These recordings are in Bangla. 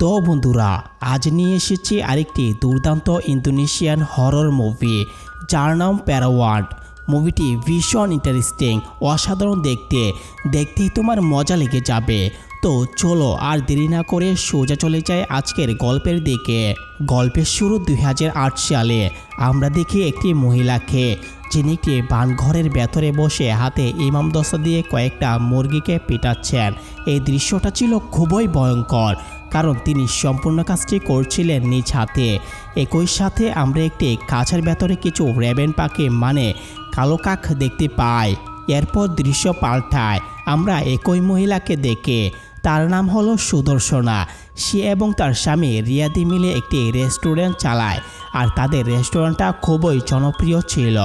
তো বন্ধুরা, আজ নিয়ে এসেছি আরেকটি দুর্দান্ত ইন্দোনেশিয়ান হরর মুভি যার নাম প্যারাওয়ার্ড মুভিটি ভীষণ ইন্টারেস্টিং অসাধারণ দেখতে। দেখতেই তোমার মজা লেগে যাবে। তো চলো আর দেরি না করে সোজা চলে যায় আজকের গল্পের দিকে। গল্পের শুরু দুই হাজার আট সালে। আমরা দেখি একটি মহিলাকে, যিনি একটি বানঘরের ভেতরে বসে হাতে ইমাম দশা দিয়ে কয়েকটা মুরগিকে পেটাচ্ছেন। এই দৃশ্যটা ছিল খুবই ভয়ঙ্কর। কারণ তিনি সম্পূর্ণ কাজটি করছিলেন নিজ হাতে। একই সাথে আমরা একটি কাছের ভেতরে কিছু রেবেন পাখি মানে কালো কাক দেখতে পাই। এরপর দৃশ্য পাল্টায়। আমরা একই মহিলাকে দেখে, তার নাম হলো সুদর্শনা। সে এবং তার স্বামী রিয়াদি মিলে একটি রেস্টুরেন্ট চালায়, আর তাদের রেস্টুরেন্টটা খুবই জনপ্রিয় ছিল।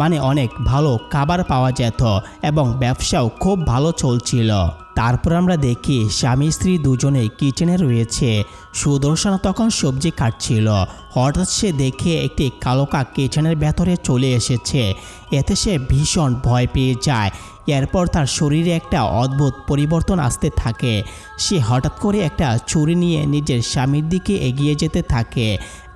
মানে অনেক ভালো খাবার পাওয়া যেত এবং ব্যবসাও খুব ভালো চলছিল। তারপর আমরা দেখি স্বামী স্ত্রী দুজনেই কিচেনে রয়েছে। সুদর্শন তখন সবজি কাটছিল হঠাৎ সে দেখে একটি কালো কাক কিচেনের ভেতরে চলে এসেছে। এতে সে ভীষণ ভয় পেয়ে যায়। এরপর তার শরীরে একটা অদ্ভুত পরিবর্তন আসতে থাকে। সে হঠাৎ করে একটা ছুরি নিয়ে নিজের স্বামীর দিকে এগিয়ে যেতে থাকে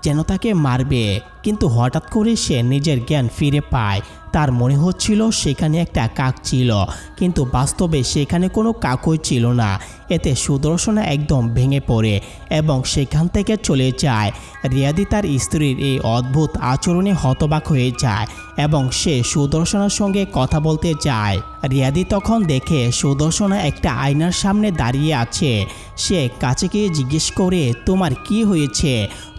যেন তাকে মারবে। কিন্তু হঠাৎ করে সে নিজের জ্ঞান ফিরে পায়। তার মনে হচ্ছিল সেখানে একটা কাক ছিল। কিন্তু বাস্তবে সেখানে কোনো কাকই ছিল না। এতে সুদর্শনা একদম ভেঙে পড়ে এবং সেখান থেকে চলে যায়। রিয়াদি তার স্ত্রীর এই অদ্ভুত আচরণে হতবাক হয়ে যায় এবং সে সুদর্শনার সঙ্গে কথা বলতে যায়। রিয়াদি তখন দেখে সুদর্শনা একটা আয়নার সামনে দাঁড়িয়ে আছে। সে কাছে গিয়ে জিজ্ঞেস করে, তোমার কি হয়েছে?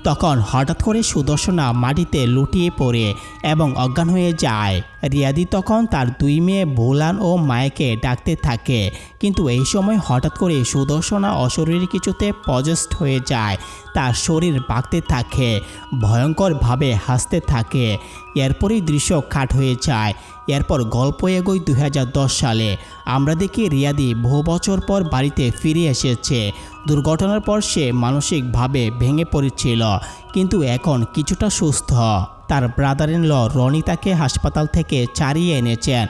তখন হঠাৎ করে সুদর্শনা মাটিতে লুটিয়ে পড়ে এবং অজ্ঞান হয়ে যায়। রিয়াদি তখন তার দুই মেয়ে ভোলান ও মায়েকে ডাকতে থাকে। কিন্তু এই সময় হঠাৎ করে সুদর্শনা অশরীরী কিছুতে পজেস্ট হয়ে যায়। তার শরীর বাঁকতে থাকে, ভয়ঙ্করভাবে হাসতে থাকে। এরপরই দৃশ্য কাট হয়ে যায়। এরপর গল্প এগোয় দু হাজার দশ সালে। আমরা দেখি রিয়াদি বহু বছর পর বাড়িতে ফিরে এসেছে। দুর্ঘটনার পর সে মানসিকভাবে ভেঙে পড়েছিল, কিন্তু এখন কিছুটা সুস্থ। তার ব্রাদার ইন ল রনি তাকে হাসপাতাল থেকে চারিয়ে এনেছেন।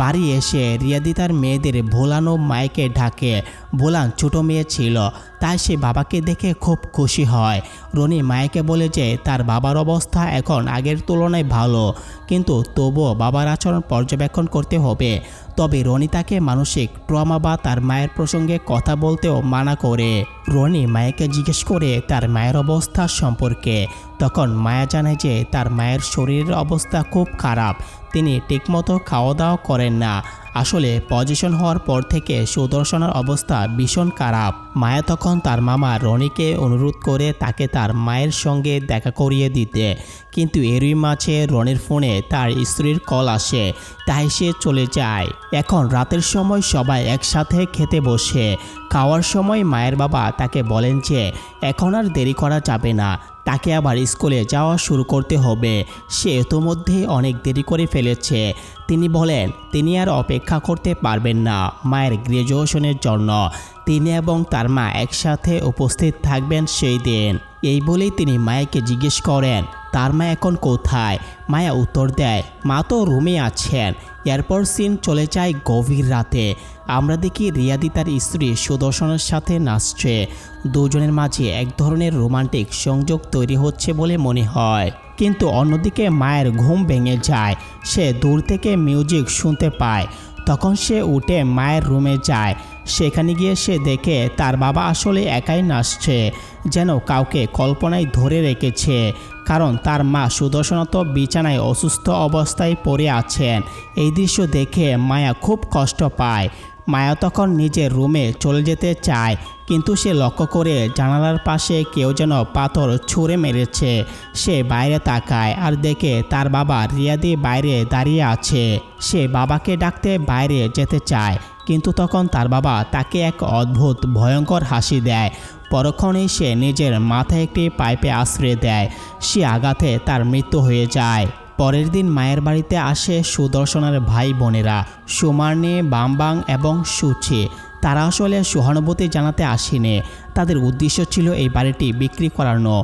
বাড়ি এসে রিয়াদি তার মেয়েদের ভোলানো মাইকে ঢাকে। ভোলান ছোটো মেয়ে ছিল, তাই সে বাবাকে দেখে খুব খুশি হয়। রনি মায়েকে বলে যে, তার বাবার অবস্থা এখন আগের তুলনায় ভালো, কিন্তু তবুও বাবার আচরণ পর্যবেক্ষণ করতে হবে। তবে রনি তাকে মানসিক ট্রমা বা তার মায়ের প্রসঙ্গে কথা বলতেও মানা করে। রনি মায়াকে জিজ্ঞেস করে তার মায়ের অবস্থা সম্পর্কে। তখন মায়া জানে যে, তার মায়ের শরীরের অবস্থা খুব খারাপ। তিনি ঠিকমতো খাওয়া দাওয়া করেন না। আসলে পজিশন হওয়ার পর থেকে সুদর্শনের অবস্থা ভীষণ খারাপ। মায়া তখন তার মামা রনিকে অনুরোধ করে তাকে তার মায়ের সঙ্গে দেখা করিয়ে দিতে। কিন্তু এরই মাঝে রনির ফোনে তার স্ত্রীর কল আসে, তাই সে চলে যায়। এখন রাতের সময় সবাই একসাথে খেতে বসে। খাওয়ার সময় মায়ের বাবা তাকে বলেন যে, এখন আর দেরি করা যাবে না। তাকে আবার স্কুলে যাওয়া শুরু করতে হবে। সে ইতোমধ্যে অনেক দেরি করে ফেলেছে। তিনি বলেন, তিনি আর অপেক্ষা করতে পারবেন না, মায়ের গ্র্যাজুয়েশনের জন্য। তিনি এবং তার মা একসাথে উপস্থিত থাকবেন সেই দিন। এই বলেই তিনি মায়াকে জিজ্ঞেস করেন, তার মা এখন কোথায়? মায়া উত্তর দেয়, মা তো রুমে আছেন। এরপর সিন চলে যায় গভীর রাতে। আমরা দেখি রিয়াদি তার স্ত্রী সুদর্শনের সাথে নাচছে। দুজনের মাঝে এক ধরনের রোমান্টিক সংযোগ তৈরি হচ্ছে বলে মনে হয়। কিন্তু অন্যদিকে মায়ের ঘুম ভেঙে যায়। সে দূর থেকে মিউজিক শুনতে পায়। তখন সে উঠে মায়ের রুমে যায়। সেখানে গিয়ে সে দেখে তার বাবা আসলে একাই নাচছে, যেন কাউকে কল্পনায় ধরে রেখেছে। কারণ তার মা সুদর্শনত বিছানায় অসুস্থ অবস্থায় পড়ে আছেন। এই দৃশ্য দেখে মায়া খুব কষ্ট পায়। মায়া তখন নিজের রুমে চলে যেতে চায়, কিন্তু সে লক্ষ্য করে জানালার পাশে কেউ যেন পাথর ছুঁড়ে মেরেছে। সে বাইরে তাকায় আর দেখে তার বাবা রিয়াদি বাইরে দাঁড়িয়ে আছে। সে বাবাকে ডাকতে বাইরে যেতে চায় কিন্তু তখন তার বাবা তাকে এক অদ্ভুত, ভয়ঙ্কর হাসি দেয়। পরক্ষণেই সে নিজের মাথায় একটি পাইপে আশ্রয় দেয়। সে আঘাতে তার মৃত্যু হয়ে যায়। পরের দিন মায়ের বাড়িতে আসে সুদর্শনের ভাই বোনেরা সুমার্নি, বামবাং এবং সুচি। তারা আসলে সহানুভূতি জানাতে আসেনি। তাদের উদ্দেশ্য ছিল এই বাড়িটি বিক্রি করানো,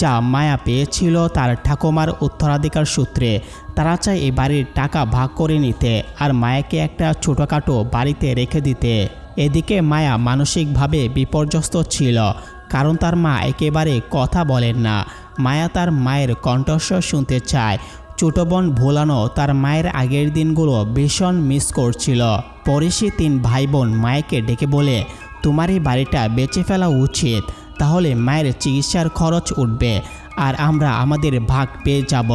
যা মায়া পেয়েছিল তার ঠাকুমার উত্তরাধিকার সূত্রে। তারা চায় এই বাড়ির টাকা ভাগ করে নিতে আর মায়াকে একটা ছোটোখাটো বাড়িতে রেখে দিতে। এদিকে মায়া মানসিকভাবে বিপর্যস্ত ছিল, কারণ তার মা একেবারে কথা বলেন না। মায়া তার মায়ের কণ্ঠস্বর শুনতে চায় ছোট বোন ভোলানো তার মায়ের আগের দিনগুলো ভীষণ মিস করছিল। পরে সে তিন ভাই বোন মায়াকে ডেকে বলে, তোমার এই বাড়িটা বেঁচে ফেলা উচিত। তাহলে মায়ের চিকিৎসার খরচ উঠবে আর আমরা আমাদের ভাগ পেয়ে যাব।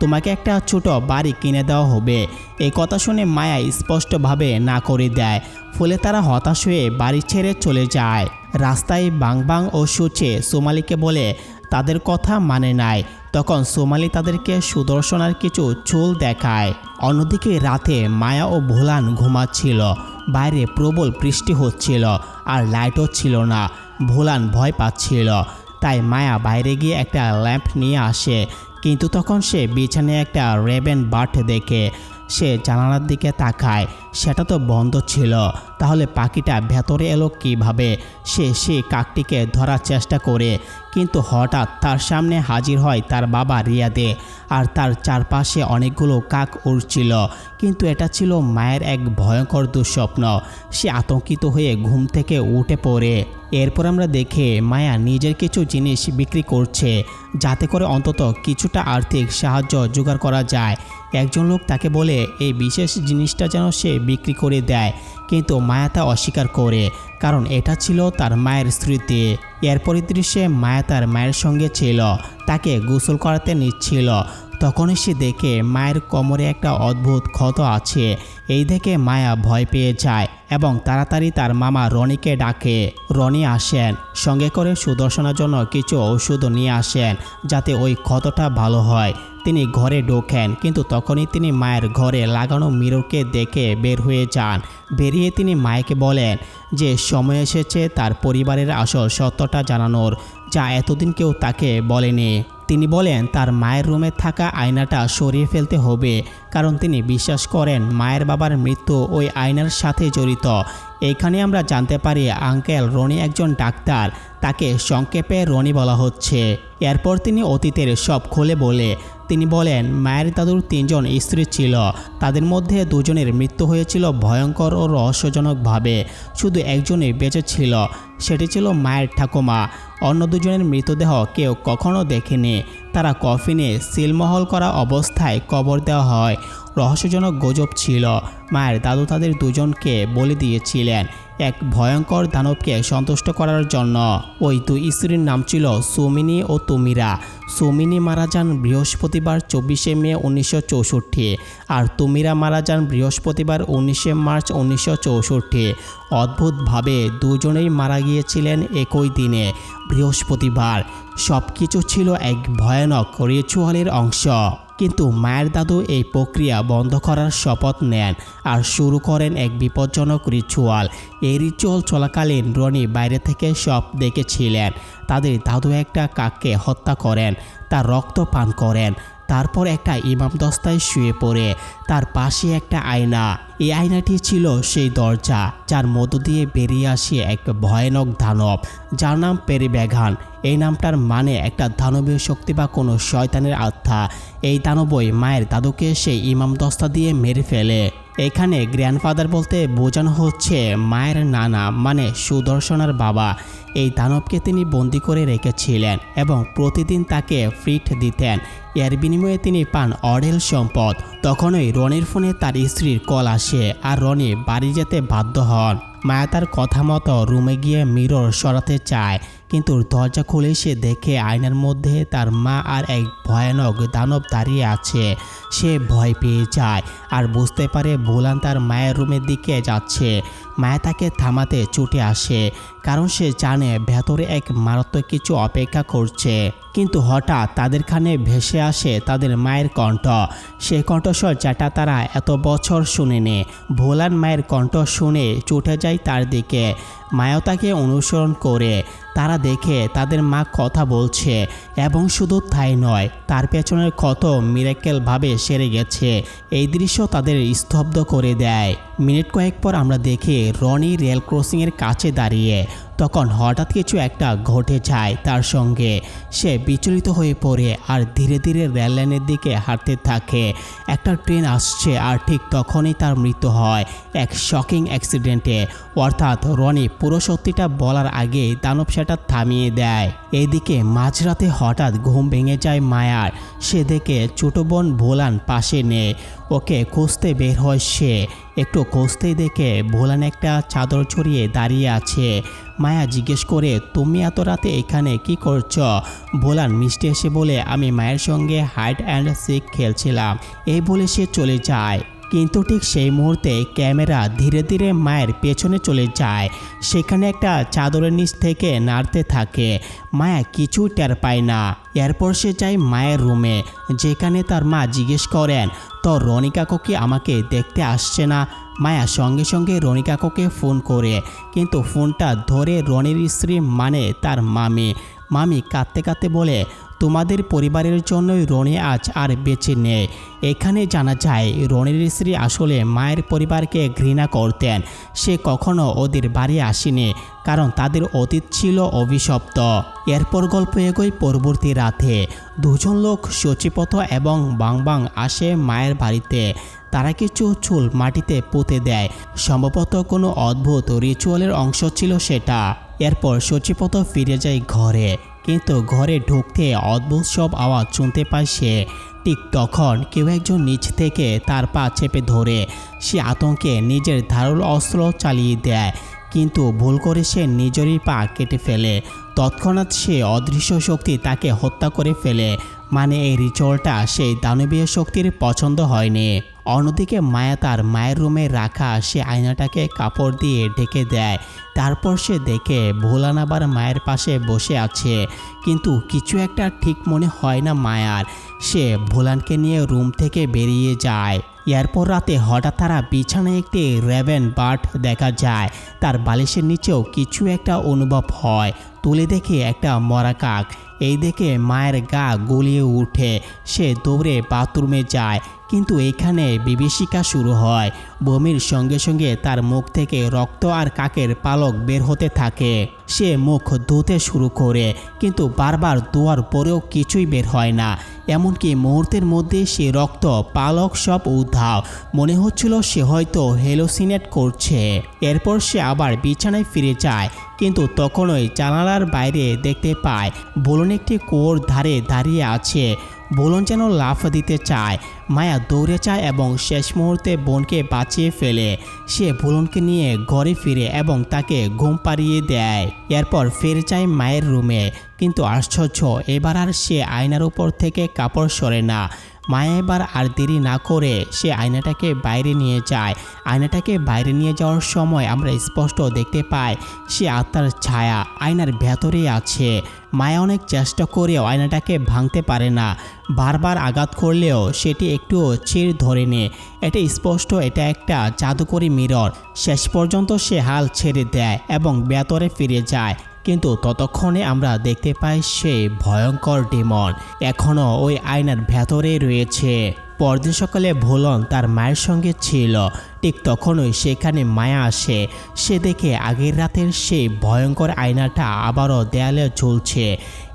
তোমাকে একটা ছোট বাড়ি কিনে দেওয়া হবে। এই কথা শুনে মায়া স্পষ্টভাবে না করে দেয়। ফলে তারা হতাশ হয়ে বাড়ি ছেড়ে চলে যায়। রাস্তায় বাংবাং ও সুচে সোমালিকে বলে তাদের কথা মানে নাই। তখন সোমালি তাদেরকে সুদর্শনার কিছু চুল দেখায়। অন্যদিকে রাতে মায়া ও ভোলান ঘুমাচ্ছিল। বাইরে প্রবল বৃষ্টি হচ্ছিল আর লাইটও ছিল না। ভোলান ভয় পাচ্ছিল। তাই মায়া বাইরে গিয়ে একটা ল্যাম্প নিয়ে আসে। কিন্তু তখন সে বিছানায় একটা রেবেন বাট দেখে। সে জানালার দিকে তাকায়। সেটা তো বন্ধ ছিল। তাহলে পাখিটা ভেতরে এলো কীভাবে? সে সে কাকটিকে ধরার চেষ্টা করে। কিন্তু হঠাৎ তার সামনে হাজির হয় তার বাবা রিয়াদে। আর তার চারপাশে অনেকগুলো কাক উড়ছিল। কিন্তু এটা ছিল মায়ের এক ভয়ঙ্কর দুঃস্বপ্ন। সে আতঙ্কিত হয়ে ঘুম থেকে উঠে পড়ে। এরপর আমরা দেখে মায়া নিজের কিছু জিনিস বিক্রি করছে। যাতে করে অন্তত কিছুটা আর্থিক সাহায্য জোগাড় করা যায়। একজন লোক তাকে বলে, এই বিশেষ জিনিসটা যেন সে বিক্রি করে দেয়, কিন্তু মায়া তা অস্বীকার করে, কারণ এটা ছিল তার মায়ের স্মৃতি। এরপরই দৃশ্যে মায়া তার মায়ের সঙ্গে ছিল, তাকে গোসল করাতে নিচ্ছিল। তখনই সে দেখে মায়ের কোমরে একটা অদ্ভুত ক্ষত আছে। এই দেখে মায়া ভয় পেয়ে যায় এবং তাড়াতাড়ি তার মামা রনিকে ডাকে। রনি আসেন, সঙ্গে করে সুদর্শনের জন্য কিছু ওষুধ নিয়ে আসেন যাতে ওই ক্ষতটা ভালো হয়। তিনি ঘরে ঢোকেন, কিন্তু তখনই তিনি মায়ের ঘরে লাগানো মিররকে দেখে বের হয়ে যান। বেরিয়ে তিনি মায়েকে বলেন যে, সময় এসেছে তার পরিবারের আসল সত্যটা জানানোর, যা এতদিন কেউ তাকে বলেনি। তিনি বলেন, তার মায়ের রুমে থাকা আয়নাটা সরিয়ে ফেলতে হবে, কারণ তিনি বিশ্বাস করেন মায়ের বাবার মৃত্যু ওই আয়নার সাথে জড়িত। এখানে আমরা জানতে পারি, আঙ্কেল রনি একজন ডাক্তার, তাকে সংক্ষেপে রনি বলা হচ্ছে। এরপর তিনি অতীতের সব খুলে বলে তিনি বলেন, মায়ের দাদুর তিনজন স্ত্রী ছিল। তাদের মধ্যে দুজনের মৃত্যু হয়েছিল ভয়ঙ্কর ও রহস্যজনকভাবে। শুধু একজনই বেঁচে ছিল, সেটি ছিল মায়ের ঠাকুমা। অন্য দুজনের মৃতদেহ কেউ কখনো দেখেনি। তারা কফিনে সিলমহল করা অবস্থায় কবর দেওয়া হয়। রহস্যজনক গজব ছিল। মায়ের দাদু তাদের দুজনকে বলে দিয়েছিলেন, এক ভয়ঙ্কর দানবকে সন্তুষ্ট করার জন্য। ওই দুই স্ত্রীর নাম ছিল সুমিনী ও তুমিরা। সুমিনী মারা যান বৃহস্পতিবার চব্বিশে মে উনিশশো চৌষট্টি আর তুমিরা মারা যান বৃহস্পতিবার উনিশে মার্চ উনিশশো চৌষট্টি। অদ্ভুতভাবে দুজনেই মারা গিয়েছিলেন একই দিনে, বৃহস্পতিবার। সব কিছু ছিল এক ভয়ানক রিচুয়ালের অংশ। কিন্তু মায়ের দাদু এই প্রক্রিয়া বন্ধ করার শপথ নেন আর শুরু করেন এক বিপজ্জনক রিচুয়াল এই রিচুয়াল চলাকালীন রনি বাইরে থেকে সব দেখেছিলেন। তাদের দাদু একটা কাককে হত্যা করেন, তার রক্ত পান করেন, তারপর একটা ইমাম দস্তায় শুয়ে পড়ে, তার পাশে একটা আয়না। এই আয়নাটি ছিল সেই দরজা, যার মধ্য দিয়ে বেরিয়ে আসে এক ভয়ানক দানব, যার নাম পেরিব্যাঘান এই নামটার মানে একটা দানবীয় শক্তি বা কোনো শয়তানের আত্মা। এই দানবই মায়ের দাদুকে সেই ইমাম দস্তা দিয়ে মেরে ফেলে। এখানে গ্র্যান্ডফাদার বলতে বোঝানো হচ্ছে মায়ের নানা মানে সুদর্শনার বাবা। এই দানবকে তিনি বন্দি করে রেখেছিলেন এবং প্রতিদিন তাকে ফ্রিট দিতেন। এর বিনিময়ে তিনি পান অডেল সম্পদ। তখনই রনির ফোনে তার স্ত্রীর কল আসে আর রনি বাড়ি যেতে বাধ্য হন। মায়া তার কথা মতো রুমে গিয়ে মিরর সরাতে চায়। কিন্তু দরজা খুলে সে দেখে আয়নার মধ্যে তার মা আর এক ভয়ানক দানব দাঁড়িয়ে আছে। সে ভয় পেয়ে যায় আর বুঝতে পারে বোলান তার মায়ের রুমের দিকে যাচ্ছে। মায়া তাকে থামাতে ছুটে আসে, কারণ সে জানে ভেতরে এক মারাত্মক কিছু অপেক্ষা করছে। কিন্তু হঠাৎ তাদের কানে ভেসে আসে তাদের মায়ের কণ্ঠ। সেই কণ্ঠস্বর যেটা তারা এত বছর শুনেনি। ভোলান মায়ের কণ্ঠ শুনে ছুটে যায় তার দিকে। মায়াও তাকে অনুসরণ করে তারা দেখে তাদের মা কথা বলছে, এবং শুধু তাই নয়, তার পেছনের ক্ষত মিরাক্কেলভাবে সেরে গেছে। এই দৃশ্য তাদের স্তব্ধ করে দেয়। মিনিট কয়েক পর আমরা দেখি রনি রেল ক্রসিংয়ের কাছে দাঁড়িয়ে তখন হঠাৎ কিছু একটা ঘটে যায় তার সঙ্গে। সে বিচলিত হয়ে পড়ে আর ধীরে ধীরে রেল লাইনের দিকে হাঁটতে থাকে। একটা ট্রেন আসছে আর ঠিক তখনই তার মৃত্যু হয় এক শকিং অ্যাক্সিডেন্টে। অর্থাৎ রনি পুরো সত্যিটা বলার আগে দানব সেটা থামিয়ে দেয়। এইদিকে মাঝরাতে হঠাৎ ঘুম ভেঙে যায় মায়ার। সে দেখে ছোটো বোন ভোলান পাশে নেই। ওকে খুঁজতে বের হয় সে। একটু খুঁজতেই দেখে ভোলান একটা চাদর ছড়িয়ে দাঁড়িয়ে আছে। মায়া জিজ্ঞেস করে, তুমি এত রাতে এখানে কি করছ? ভোলান মিষ্টি এসে বলে, আমি মায়ের সঙ্গে হাইড অ্যান্ড সিক খেলছিলাম। এই বলে সে চলে যায়। কিন্তু ঠিক সেই মুহূর্তে ক্যামেরা ধীরে ধীরে মায়ের পেছনে চলে যায়। সেখানে একটা চাদরের নিচ থেকে নাড়তে থাকে। মায়া কিছু টের পায় না। এরপর সে যায় মায়ের রুমে। যেখানে তার মা জিজ্ঞেস করেন, তো রনিকাকু কি আমাকে দেখতে আসছে না? মায়া সঙ্গে সঙ্গে রনিকাকুকে ফোন করে। কিন্তু ফোনটা ধরে রনির স্ত্রী মানে তার মামি। মামি কাঁদতে কাঁদতে বলে তোমাদের পরিবারের জন্যই রনি আজ আর বেঁচে নেই। এখানে জানা যায়, রনির স্ত্রী আসলে মায়ের পরিবারকে ঘৃণা করতেন। সে কখনো ওদের বাড়ি আসেনি, কারণ তাদের অতীত ছিল অভিশপ্ত। এরপর গল্প এগোয় পরবর্তী রাতে। দুজন লোক সচিপথ এবং বাংবাং আসে মায়ের বাড়িতে। তারা কিছু চুল মাটিতে পুঁতে দেয়। সম্ভবত কোনো অদ্ভুত রিচুয়ালের অংশ ছিল সেটা। এরপর সচিপথ ফিরে যায় ঘরে। কিন্তু ঘরে ঢুকতে অদ্ভুত সব আওয়াজ শুনতে পায় সে। ঠিক তখন কেউ একজন নিচ থেকে তার পা চেপে ধরে। সে আতঙ্কে নিজের ধারুল অস্ত্র চালিয়ে দেয়, কিন্তু ভুল করে সে নিজেরই পা কেটে ফেলে। তৎক্ষণাৎ সে অদৃশ্য শক্তি তাকে হত্যা করে ফেলে। মানে এই রিচুয়ালটা সেই দানবীয় শক্তির পছন্দ হয়নি। অন্যদিকে মায়া তার মায়ের রুমে রাখা সে আয়নাটাকে কাপড় দিয়ে ঢেকে দেয়। তারপর সে দেখে ভোলান আবার মায়ের পাশে বসে আছে। কিন্তু কিছু একটা ঠিক মনে হয় না মায়ার। সে ভোলানকে নিয়ে রুম থেকে বেরিয়ে যায়। এরপর রাতে হঠাৎ তারা বিছানায় একটি রেভেন বার্ড দেখা যায়। তার বালিশের নিচেও কিছু একটা অনুভব হয়। তুলে দেখে একটা মরা কাক। এই দেখে মায়ের গা গলিয়ে উঠে। সে দৌড়ে বাথরুমে যায়, কিন্তু এখানে বিভীষিকা শুরু হয়। বমির সঙ্গে সঙ্গে তার মুখ থেকে রক্ত আর কাকের পালক বের হতে থাকে। সে মুখ ধুতে শুরু করে, কিন্তু বারবার ধোয়ার পরেও কিছুই বের হয় না। এমনকি মুহূর্তের মধ্যে সে রক্ত, পালক সব উদ্ধাও মনে হচ্ছিল সে হয়তো হেলোসিনেট করছে। এরপর সে আবার বিছানায় ফিরে যায়, কিন্তু তখনই জানালার বাইরে দেখতে পায়, বলুন একটি কুয়োর ধারে দাঁড়িয়ে আছে। বলুন যেন লাফ দিতে চায়। মায়া দৌড়ে চায় এবং শেষ মুহূর্তে বোনকে বাঁচিয়ে ফেলে। সে বুলনকে নিয়ে ঘরে ফিরে এবং তাকে ঘুম পাড়িয়ে দেয়। এরপর ফিরে যায় মায়ের রুমে। কিন্তু আশ্চর্য, এবার আর সে আয়নার উপর থেকে কাপড় সরে না। মায়া এবার আর দেরি না করে সে আয়নাটাকে বাইরে নিয়ে যায়। আয়নাটাকে বাইরে নিয়ে যাওয়ার সময় আমরা স্পষ্ট দেখতে পাই, সে আত্মার ছায়া আয়নার ভেতরেই আছে। মায়া অনেক চেষ্টা করেও আয়নাটাকে ভাঙতে পারে না। বারবার আঘাত করলেও সেটি একটু চির ধরে নে এটা স্পষ্ট, এটা একটা জাদুকরি মিরর। শেষ পর্যন্ত সে হাল ছেড়ে দেয় এবং ভেতরে ফিরে যায়। কিন্তু ততক্ষণে আমরা দেখতে পাই সেই ভয়ঙ্কর ডিমন এখনও ওই আয়নার ভেতরে রয়েছে। পরদিন সকালে ভোলন তার মায়ের সঙ্গে ছিল। ঠিক তখনই সেখানে মায়া আসে। সে দেখে আগের রাতের সেই ভয়ঙ্কর আয়নাটা আবারও দেয়ালে ঝুলছে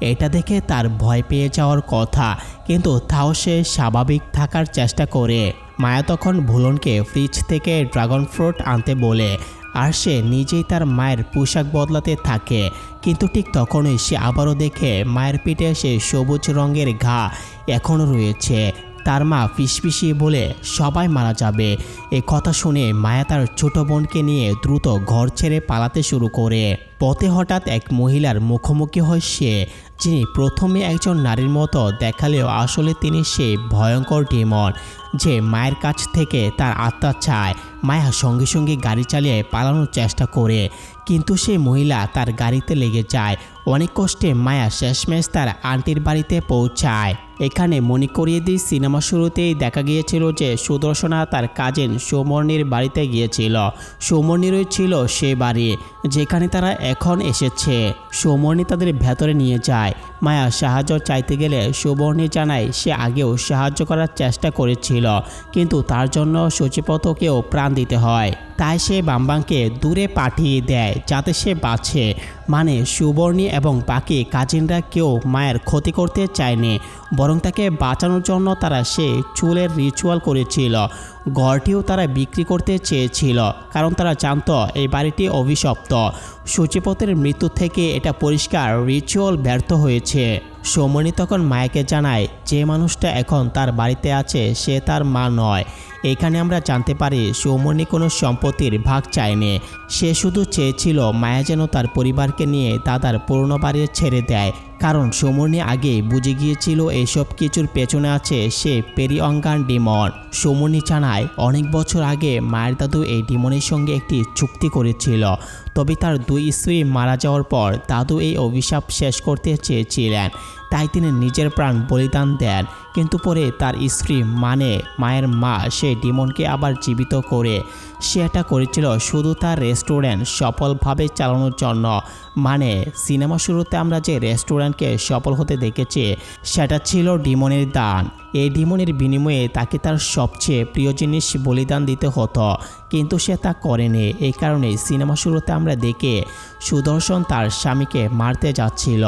এটা দেখে তার ভয় পেয়ে যাওয়ার কথা, কিন্তু তাও সে স্বাভাবিক থাকার চেষ্টা করে। মায়া তখন ভুলনকে ফ্রিজ থেকে ড্রাগন ফ্রুট আনতে বলে আর সে নিজেই তার মায়ের পোশাক বদলাতে থাকে। কিন্তু ঠিক তখনই সে আবারও দেখে মায়ের পিঠে সে সবুজ রঙের ঘা এখনও রয়েছে। তার মা ফিসফিসিয়ে বলে, সবাই মারা যাবে। এ কথা শুনে মায়া তার ছোট বোনকে নিয়ে দ্রুত ঘর ছেড়ে পালাতে শুরু করে। পথে হঠাৎ এক মহিলার মুখোমুখি হয় সে। যিনি প্রথমে একজন নারীর মতো দেখালেও আসলে তিনি সে ভয়ঙ্কর ডিমন যে মায়ের কাছ থেকে তার আত্মা চায়। মায়া সঙ্গে সঙ্গে গাড়ি চালিয়ে পালানোর চেষ্টা করে। কিন্তু সেই মহিলা তার গাড়িতে লেগে যায়। অনেক কষ্টে মায়া শেষমেশ তার আন্টির বাড়িতে পৌঁছায়। এখানে মনে করিয়ে দিই, সিনেমা শুরুতেই দেখা গিয়েছিল যে সুদর্শনা তার কাজিন সৌমর্ণির বাড়িতে গিয়েছিল। সৌমর্ণিরই ছিল সে বাড়ি, যেখানে তারা এখন এসেছে। সৌমর্ণি তাদের ভেতরে নিয়ে যায়। মায়া সাহায্য চাইতে গেলে সুবর্ণী জানায়, সে আগেও সাহায্য করার চেষ্টা করেছিল, কিন্তু তার জন্য সচিপতকেও প্রাণ দিতে হয়। তাই সে বাম্বাংকে দূরে পাঠিয়ে দেয়, যাতে সে বাঁচে। মানে সুবর্ণী এবং বাকি কাজিনরা কেউ মায়ের ক্ষতি করতে চায়নি, বরং তাকে বাঁচানোর জন্য তারা সে চুলের রিচুয়াল করেছিল। ঘরটিও তারা বিক্রি করতে চেয়েছিল, কারণ তারা জানত এই বাড়িটি অভিশপ্ত। সূচিপতের মৃত্যু থেকে এটা পরিষ্কার, রিচুয়াল ব্যর্থ হয়েছে। সৌমনি তখন মায়াকে জানায়, যে মানুষটা এখন তার বাড়িতে আছে, সে তার মা নয়। এখানে আমরা জানতে পারি সৌমনি কোনো সম্পত্তির ভাগ চায়নি। সে শুধু চেয়েছিল মায়া যেন তার পরিবারকে নিয়ে দাদার পুরনো বাড়ি ছেড়ে দেয়। কারণ সৌমনি আগে বুঝে গিয়েছিল এসব কিছুর পেছনে আছে সে পেরিঅঙ্গান ডিমন। সৌমনি জানায় অনেক বছর আগে মায়ের দাদু এই ডিমনের সঙ্গে একটি চুক্তি করেছিল। তবে তার দুই স্ত্রী মারা যাওয়ার পর দাদু এই অভিশাপ শেষ করতে চেয়েছিলেন। তাই তিনি নিজের প্রাণ বলিদান দেন। কিন্তু পরে তার স্ত্রী মানে মায়ের মা, সে ডিমনকে আবার জীবিত করে। সে এটা করেছিল শুধু তার রেস্টুরেন্ট সফলভাবে চালানোর জন্য। মানে সিনেমা শুরুতে আমরা যে রেস্টুরেন্টকে সফল হতে দেখেছি, সেটা ছিল ডিমনের দান। এই ডিমনের বিনিময়ে তাকে তার সবচেয়ে প্রিয় জিনিস বলিদান দিতে হতো। কিন্তু সে তা করেনি। এই কারণে সিনেমা শুরুতে আমরা দেখে সুদর্শন তার স্বামীকে মারতে যাচ্ছিল।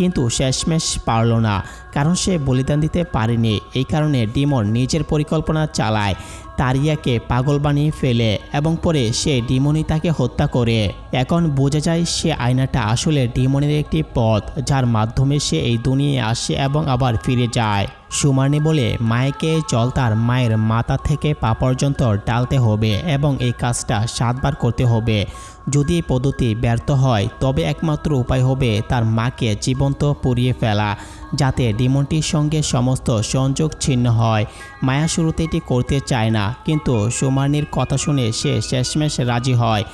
কিন্তু শেষমেশ পারল না। কারণ সে বলিদান দিতে পারেনি। এই কারণে ডিমন নিজের পরিকল্পনা চালায়। তারিয়াকে পাগল বানিয়ে ফেলে এবং পরে সে ডিমনি তাকে হত্যা করে। এখন বোঝা যায় সে আয়নাটা আসলে ডিমনের একটি পথ, যার মাধ্যমে সে এই দুনিয়ায় আসে এবং আবার ফিরে যায়। সুমানি বলে, মায়েকে চল তার মায়ের মাথা থেকে পা পর্যন্ত ডালতে হবে এবং এই কাজটা সাতবার করতে হবে। যদি এই পদ্ধতি ব্যর্থ হয়, তবে একমাত্র উপায় হবে তার মাকে জীবন্ত পুড়িয়ে ফেলা, যাতে ডিমনটির সঙ্গে সমস্ত সংযোগ ছিন্ন হয়। মায়া শুরুতে এটি করতে চায় না, কিন্তু সুমানির কথা শুনে সে শেষমেশ রাজি হয়।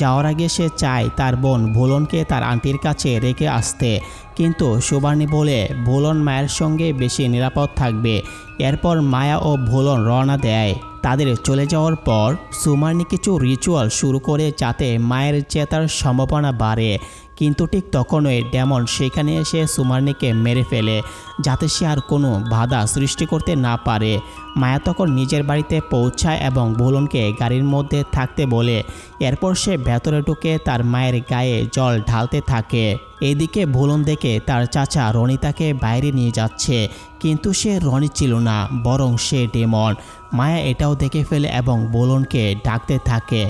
যাওয়ার আগে সে চায় তার বোন ভুলনকে তার আন্টির কাছে রেখে আসতে। কিন্তু সুবার্ণী বলে ভুলন মায়ের সঙ্গে বেশি নিরাপদ থাকবে। এরপর মায়া ও ভুলন রওনা দেয়। তাদের চলে যাওয়ার পর সুমার্নি কিছু রিচুয়াল শুরু করে যাতে মায়ের চেতার সম্ভাবনা বাড়ে। কিন্তু ঠিক তখনই ডেমন সেখানে এসে সুমার্নিকে মেরে ফেলে, যাতে সে আর কোনো বাধা সৃষ্টি করতে না পারে। মায়া তখন নিজের বাড়িতে পৌঁছায় এবং ভুলনকে গাড়ির মধ্যে থাকতে বলে এরপর সে ভেতরে ঢুকে তার মায়ের গায়ে জল ঢালতে থাকে। এদিকে ভুলন দেখে তার চাচা রনিতাকে বাইরে নিয়ে যাচ্ছে, কিন্তু সে রনি ছিল না, বরং সে ডেমন। মায়া এটাও দেখে ফেলে এবং বোলনকে ডাকতে থাকে।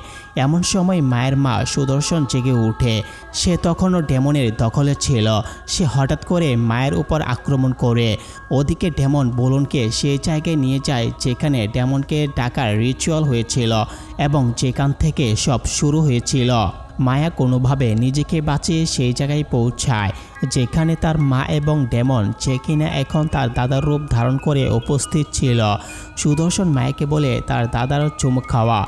এমন সময় মায়ের মা সুদর্শন জেগে ওঠে সে তখনও ডেমনের দখলে ছিল। সে হঠাৎ করে মায়ের উপর আক্রমণ করে। ওদিকে ডেমন বোলনকে সেই জায়গায় নিয়ে যায় যেখানে ডেমনকে ডাকার রিচুয়াল হয়েছিল। এবং যেখান থেকে সব শুরু হয়েছিল, মায়া কোনোভাবে নিজেকে বাঁচিয়ে সেই জায়গায় পৌঁছায়, যেখানে তার মা এবং ডেমন যে কিনা এখন তার দাদার রূপ ধারণ করে উপস্থিত ছিল। সুদর্শন মায়াকে বলে তার দাদার চুমুক খাওয়া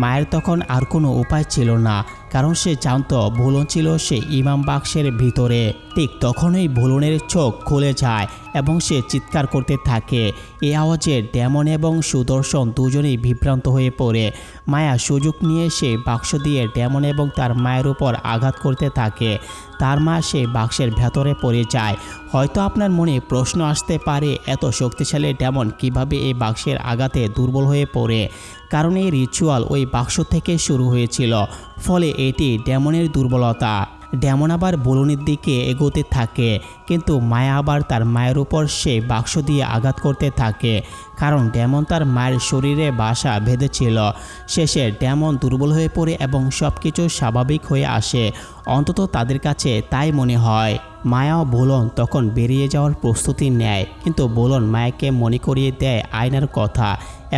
মায়ের তখন আর কোনো উপায় ছিল না, কারণ সে জানত ভুলন ছিল সে ইমাম বাক্সের ভিতরে। ঠিক তখনই ভুলনের চোখ খুলে যায় এবং সে চিৎকার করতে থাকে। এ আওয়াজে ডেমন এবং সুদর্শন দুজনেই বিভ্রান্ত হয়ে পড়ে। মায়া সুযোগ নিয়ে সে বাক্স দিয়ে ডেমন এবং তার মায়ের উপর আঘাত করতে থাকে। তার মা সে বাক্সের ভেতরে পড়ে যায়। হয়তো আপনার মনে প্রশ্ন আসতে পারে, এত শক্তিশালী ডেমন কীভাবে এই বাক্সের আঘাতে দুর্বল হয়ে পড়ে? কারণ এই রিচুয়াল ওই বাক্স থেকে শুরু হয়েছিল। ফলে এটি ডেমনের দুর্বলতা। ডেমন আবার বলুনির দিকে এগোতে থাকে, কিন্তু মায়া আবার তার মায়ের উপর সে বাক্স দিয়ে আঘাত করতে থাকে, কারণ ডেমন তার মায়ের শরীরে বাসা বেঁধেছিল। শেষে ডেমন দুর্বল হয়ে পড়ে এবং সব কিছু স্বাভাবিক হয়ে আসে। অন্তত তাদের কাছে তাই মনে হয়। মায়া ও বোলন তখন বেরিয়ে যাওয়ার প্রস্তুতি নেয়, কিন্তু বোলন মায়াকে মনে করিয়ে দেয় আয়নার কথা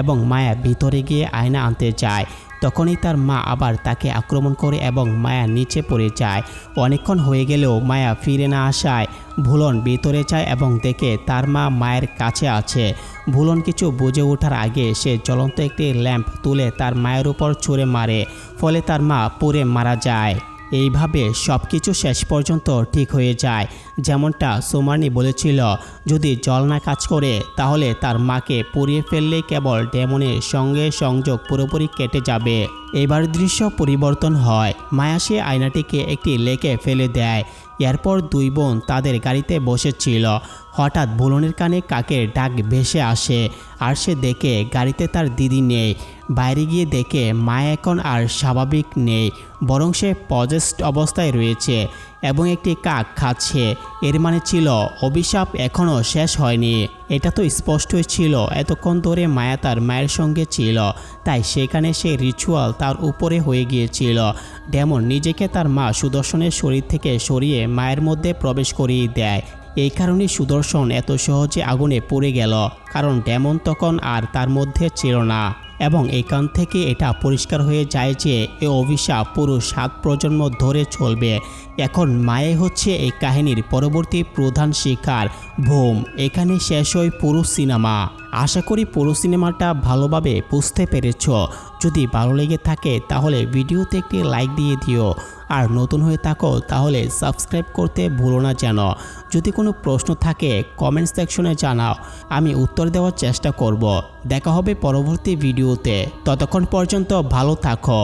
এবং মায়া ভিতরে গিয়ে আয়না আনতে যায়। তখনই তার মা আবার তাকে আক্রমণ করে এবং মায়া নিচে পড়ে যায়। অনেকক্ষণ হয়ে গেলেও মায়া ফিরে না আসায় ভুলন ভেতরে যায় এবং দেখে তার মা মায়ের কাছে আছে। ভুলন কিছু বুঝে ওঠার আগে সে জ্বলন্ত একটি ল্যাম্প তুলে তার মায়ের উপর ছুঁড়ে মারে, ফলে তার মা পুড়ে মারা যায়। এইভাবে সব কিছু শেষ পর্যন্ত ঠিক হয়ে যায়, যেমনটা সোমানি বলেছিল। যদি জল না কাজ করে, তাহলে তার মাকে পুড়িয়ে ফেললে কেবল ডেমনের সঙ্গে সংযোগ পুরোপুরি কেটে যাবে। এবার দৃশ্য পরিবর্তন হয়। মায়া সে আয়নাটিকে একটি লেকে ফেলে দেয়। এরপর দুই বোন তাদের গাড়িতে বসেছিল। হঠাৎ বুলনের কানে কাকের ডাক ভেসে আসে আর সে দেখে গাড়িতে তার দিদি নেই। বাইরে গিয়ে দেখে মা এখন আর স্বাভাবিক নেই, বরং সে পজেস্ট অবস্থায় রয়েছে এবং একটি কাক খাচ্ছে। এর মানে ছিল, অভিশাপ এখনও শেষ হয়নি। এটা তো স্পষ্টই ছিল, এতক্ষণ ধরে মায়া তার মায়ের সঙ্গে ছিল, তাই সেখানে সে রিচুয়াল তার উপরে হয়ে গিয়েছিল। ডেমন নিজেকে তার মা সুদর্শনের শরীর থেকে সরিয়ে মায়ের মধ্যে প্রবেশ করিয়ে দেয়। এই কারণে সুদর্শন এত সহজে আগুনে পড়ে গেল, কারণ ডেমন তখন আর তার মধ্যে ছিল না। এবং এখান থেকে এটা পরিষ্কার হয়ে যায় যে, এ অভিশাপ পুরো সাত প্রজন্ম ধরে চলবে। এখন মায়ে হচ্ছে এই কাহিনীর পরবর্তী প্রধান শিকার ভোম এখানে শেষ হয় পুরো সিনেমা। আশা করি পুরো সিনেমাটা ভালোভাবে বুঝতে পেরেছ। যদি ভালো লেগে থাকে তাহলে ভিডিওতে একটি লাইক দিয়ে দিও। আর নতুন হয়ে থাকো তাহলে সাবস্ক্রাইব করতে ভুলো না যেন। যদি কোনো প্রশ্ন থাকে কমেন্ট সেকশনে জানাও। আমি উত্তর দেওয়ার চেষ্টা করব। দেখা হবে পরবর্তী ভিডিওতে। ততক্ষণ পর্যন্ত ভালো থাকো।